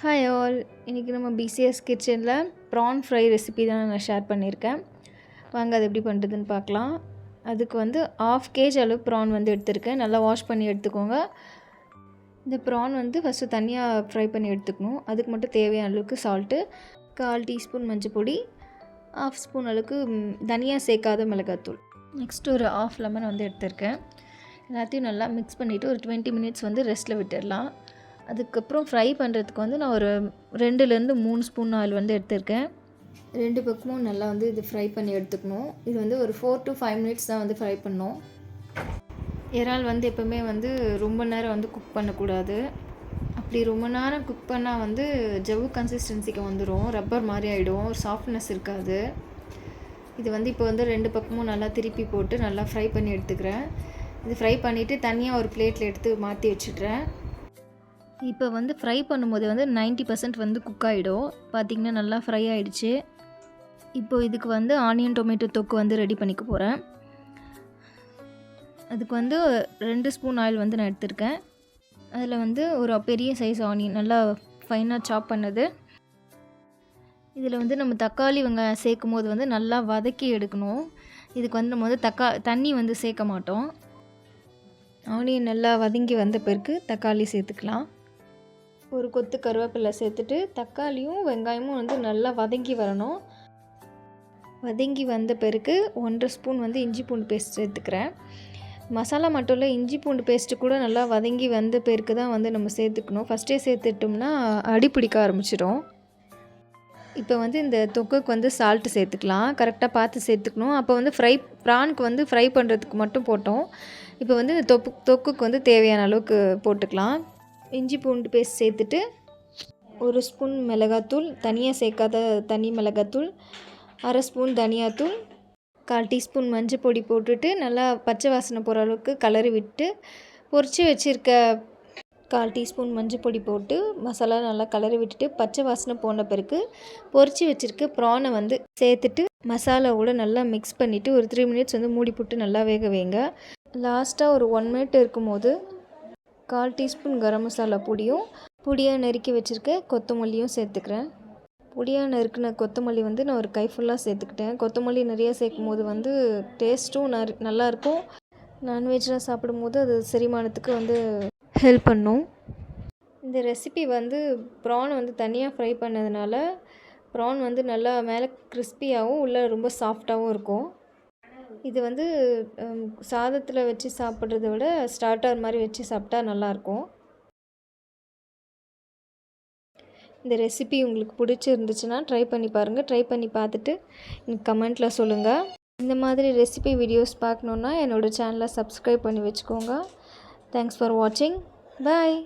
Hi all இன்றைக்கி நம்ம BCS கிச்சனில் ப்ரான் ஃப்ரை ரெசிபி தான் நான் ஷேர் பண்ணியிருக்கேன். வாங்க அது எப்படி பண்ணுறதுன்னு பார்க்கலாம். அதுக்கு வந்து ஆஃப் கேஜ் அளவு ப்ரான் வந்து எடுத்திருக்கேன். நல்லா வாஷ் பண்ணி எடுத்துக்கோங்க. இந்த ப்ரான் வந்து ஃபஸ்ட்டு தனியாக ஃப்ரை பண்ணி எடுத்துக்கணும். அதுக்கு மட்டும் தேவையான அளவுக்கு சால்ட்டு கால் டீஸ்பூன் மஞ்சள் பொடி ஆஃப் ஸ்பூன் அளவுக்கு தனியாக சேர்க்காத மிளகாத்தூள். நெக்ஸ்ட் ஒரு ஆஃப் லெமன் வந்து எடுத்திருக்கேன். எல்லாத்தையும் நல்லா மிக்ஸ் பண்ணிவிட்டு ஒரு டுவெண்ட்டி மினிட்ஸ் வந்து ரெஸ்ட்டில் விட்டுடலாம். அதுக்கப்புறம் ஃப்ரை பண்ணுறதுக்கு வந்து நான் ஒரு ரெண்டுலேருந்து மூணு ஸ்பூன் ஆயில் வந்து எடுத்திருக்கேன். ரெண்டு பக்கமும் நல்லா வந்து இது ஃப்ரை பண்ணி எடுத்துக்கணும். இது வந்து ஒரு ஃபோர் டு ஃபைவ் மினிட்ஸ் தான் வந்து ஃப்ரை பண்ணோம். இறால் வந்து எப்போவுமே வந்து ரொம்ப நேரம் வந்து குக் பண்ணக்கூடாது. அப்படி ரொம்ப நேரம் குக் பண்ணால் வந்து ஜவ்வு கன்சிஸ்டன்சிக்கு வந்துடும் ரப்பர் மாதிரி ஆகிடும் சாஃப்ட்னஸ் இருக்காது. இது வந்து இப்போ வந்து ரெண்டு பக்கமும் நல்லா திருப்பி போட்டு நல்லா ஃப்ரை பண்ணி எடுத்துக்கிறேன். இது ஃப்ரை பண்ணிவிட்டு தனியாக ஒரு பிளேட்டில் எடுத்து மாற்றி வச்சிடுறேன். இப்போ வந்து ஃப்ரை பண்ணும்போது வந்து 90% பர்சன்ட் வந்து குக் ஆகிடும் பார்த்திங்கன்னா நல்லா ஃப்ரை ஆகிடுச்சு இப்போ இதுக்கு வந்து ஆனியன் டொமேட்டோ தொக்கு வந்து ரெடி பண்ணிக்க போகிறேன் அதுக்கு வந்து ரெண்டு ஸ்பூன் ஆயில் வந்து நான் எடுத்திருக்கேன். அதில் வந்து ஒரு பெரிய சைஸ் ஆனியன் நல்லா ஃபைனாக சாப் பண்ணது. இதில் வந்து நம்ம தக்காளி வெங்காயம் சேர்க்கும் போது வந்து நல்லா வதக்கி எடுக்கணும். இதுக்கு வந்து நம்ம வந்து தக்கா தண்ணி வந்து சேர்க்க மாட்டோம். ஆனியன் நல்லா வதங்கி வந்த பிறகு தக்காளி சேர்த்துக்கலாம். ஒரு கொத்து கருவேப்பிலை சேர்த்துட்டு தக்காளியும் வெங்காயமும் வந்து நல்லா வதங்கி வரணும். வதங்கி வந்த பிறகு ஒன்றரை ஸ்பூன் வந்து இஞ்சி பூண்டு பேஸ்ட் சேர்த்துக்கிறேன். மசாலா மட்டும் இல்லை இஞ்சி பூண்டு பேஸ்ட்டு கூட நல்லா வதங்கி வந்த பிறகு தான் வந்து நம்ம சேர்த்துக்கணும். ஃபஸ்ட்டே சேர்த்துட்டோம்னா அடி பிடிக்க ஆரம்பிச்சிடும். இப்போ வந்து இந்த தொக்குக்கு வந்து சால்ட்டு சேர்த்துக்கலாம். கரெக்டாக பார்த்து சேர்த்துக்கணும். அப்போ வந்து ஃப்ரை ப்ரானுக்கு வந்து ஃப்ரை பண்ணுறதுக்கு மட்டும் போட்டோம். இப்போ வந்து இந்த தொப்பு தொக்குக்கு வந்து தேவையான அளவுக்கு போட்டுக்கலாம். இஞ்சி பூண்டு பேஸ்ட் சேர்த்துட்டு ஒரு ஸ்பூன் மிளகாத்தூள் தனியாக சேர்க்காத தனி மிளகாத்தூள் அரை ஸ்பூன் தனியாத்தூள் கால் டீஸ்பூன் மஞ்சள் பொடி போட்டுட்டு நல்லா பச்சை வாசனை போகிற அளவுக்கு கலரி விட்டு பொறிச்சு வச்சுருக்க கால் டீஸ்பூன் மஞ்சள் பொடி போட்டு மசாலா நல்லா கலரி விட்டுட்டு பச்சை வாசனை போன பிறகு பொறிச்சு வச்சுருக்க ப்ரானை வந்து சேர்த்துட்டு மசாலாவோட நல்லா மிக்ஸ் பண்ணிவிட்டு ஒரு த்ரீ மினிட்ஸ் வந்து மூடி போட்டு நல்லா வேக வைங்க. லாஸ்ட்டாக ஒரு ஒன் மினிட் இருக்கும்போது கால் டீஸ்பூன் கரம் மசாலா பொடியும் பொடியாக நறுக்கி வச்சுருக்க கொத்தமல்லியும் சேர்த்துக்கிறேன். பொடியாக நறுக்கின கொத்தமல்லி வந்து நான் ஒரு கை ஃபுல்லாக சேர்த்துக்கிட்டேன். கொத்தமல்லி நிறைய சேர்க்கும் போது வந்து டேஸ்ட்டும் நறு நல்லாயிருக்கும் நான்வெஜ்லாம் சாப்பிடும்போது அது செரிமானத்துக்கு வந்து ஹெல்ப் பண்ணும். இந்த ரெசிபி வந்து ப்ரான் வந்து தனியாக ஃப்ரை பண்ணதுனால ப்ரான் வந்து நல்லா மேலே கிறிஸ்பியாகவும் உள்ளே ரொம்ப சாஃப்டாகவும் இருக்கும். இது வந்து சாதத்தில் வச்சு சாப்பிட்றத விட ஸ்டார்டர் மாதிரி வச்சு சாப்பிட்டா நல்லாயிருக்கும் இந்த ரெசிபி உங்களுக்கு பிடிச்சிருந்துச்சுன்னா ட்ரை பண்ணி பாருங்கள் ட்ரை பண்ணி பார்த்துட்டு எனக்கு கமெண்ட்டில் சொல்லுங்கள் இந்த மாதிரி ரெசிபி வீடியோஸ் பார்க்கணுன்னா என்னோடய சேனலை சப்ஸ்கிரைப் பண்ணி வச்சுக்கோங்க. தேங்க்ஸ் ஃபார் வாட்சிங் பாய்